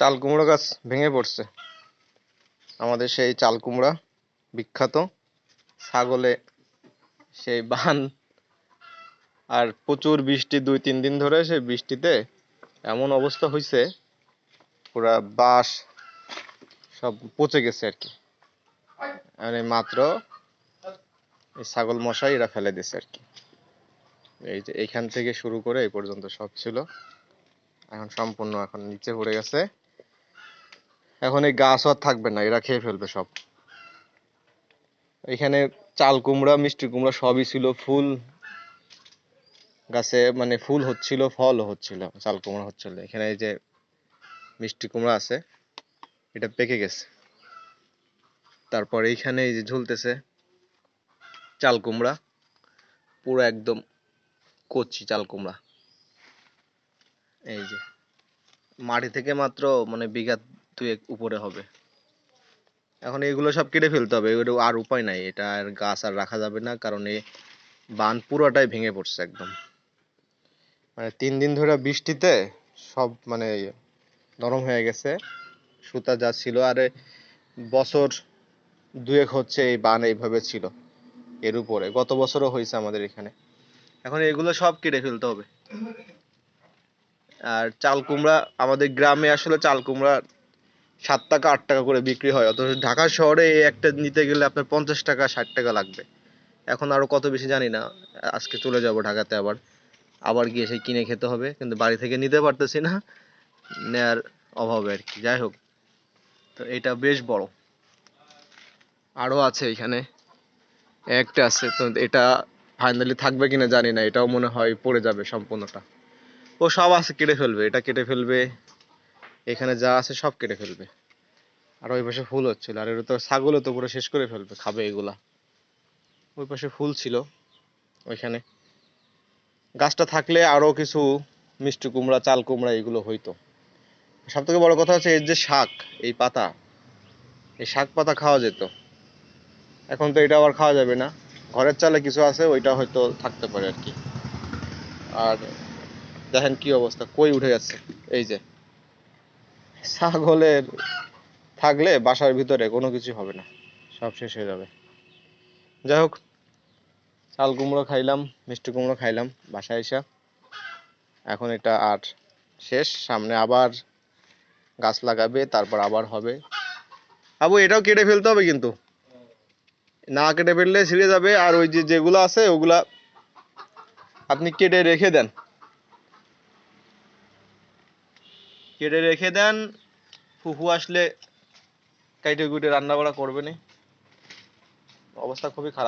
চাল কুমড়ো গাছ ভেঙে পড়ছে। আমাদের সেই চাল কুমড়া বিখ্যাত। ছাগলে সেই বান আর প্রচুর বৃষ্টি দুই, তিন দিন ধরে সেই বৃষ্টিতে এমন অবস্থা হয়েছে পুরা বাঁশ সব পচে গেছে আর কি। এই মাত্র এই ছাগল মশাই এরা ফেলে দিছে আর কি। এই যে এইখান থেকে শুরু করে এই পর্যন্ত সব ছিল। এখন সম্পূর্ণ এখন নিচে পড়ে গেছে। এখন এই গাছ আর থাকবে না, এরা খেয়ে ফেলবে সব। এখানে চাল কুমড়া, মিষ্টি কুমড়া সবই ছিল, ফুল গাছে মানে ফুল হচ্ছিল ফল হচ্ছিল, চাল কুমড়া হচ্ছিল। এখানে এই যে মিষ্টি কুমড়া আছে, এটা পেকে গেছে। তারপর এইখানে এই যে ঝুলতেছে চাল কুমড়া, পুরো একদম কচি চাল কুমড়া। এই যে মাটি থেকে মাত্র মানে বিঘা দুয়েক উপরে হবে। এখন এগুলো সব কেটে ফেলতে হবে আর উপায় নাই, এটা আর গাছ আর রাখা যাবে না, কারণ এই বান পুরোটাই ভেঙে পড়ছে একদম। মানে তিন দিন ধরে বৃষ্টিতে সব মানে নরম হয়ে গেছে, সুতা যা ছিল, আরে বছর দুয়েক হচ্ছে এই বান এইভাবে ছিল, এর উপরে, গত বছরও হয়েছে আমাদের এখানে। এখন এগুলো সব কেটে ফেলতে হবে। আর চাল কুমড়া আমাদের গ্রামে আসলে চাল কুমড়া সাত টাকা, আট টাকা করে বিক্রি হয়। অথচ ঢাকা শহরে এই একটা নিতে গেলে আপনার পঞ্চাশ টাকা, ষাট টাকা লাগবে। এখন আরও কত বেশি জানি না, আজকে চলে যাব ঢাকাতে আবার। আবার গিয়ে সেই কিনে খেতে হবে, কিন্তু বাড়ি থেকে নিতে পারতেছি না, নেয়ার অভাবে আর কি। যাই হোক, তো এটা বেশ বড়। আরও আছে এখানে। একটা আছে, তো এটা ফাইনালি থাকবে কিনা জানি না, এটাও মনে হয় পড়ে যাবে সম্পূর্ণটা। ও সব আছে, কেটে ফেলবে, এটা কেটে ফেলবে। এখানে যা আছে সব কেটে ফেলবে। আর ওই পাশে ফুল হচ্ছিল। আর এটা তো ছাগলও তো পুরো শেষ করে ফেলবে, খাবে এগুলা। ওই পাশে ফুল ছিল ওইখানে। গাছটা থাকলে আরও কিছু মিষ্টি কুমড়া, চাল কুমড়া এগুলো হইতো। সব থেকে বড় কথা হচ্ছে এর যে শাক, এই পাতা, এই শাক পাতা খাওয়া যেত। এখন তো এটা আবার খাওয়া যাবে না। ঘরের চালে কিছু আছে, ওইটা হয়তো থাকতে পারে আর কি। আর দেখেন কি অবস্থা, কই উঠে যাচ্ছে এই যে। ছাগলের থাকলে বাসার ভিতরে কোনো কিছু হবে না। সব শেষ হয়ে যাবে। যাই হোক, চাল কুমড়ো খাইলাম, মিষ্টি কুমড়ো খাইলাম বাসায় এসে। এখন এটা আর শেষ, সামনে আবার গাছ লাগাবে, তারপর আবার হবে। আবু, এটাও কেটে ফেলতে হবে কিন্তু। না কেটে ফেললে ছিঁড়ে যাবে, আর ওই যে যেগুলো আছে, ওগুলা আপনি কেটে রেখে দেন। কেটে রেখে দেন। ফুফু আসলে কাইটে কুটে রান্না বাড়া করবে না। অবস্থা খুবই খারাপ।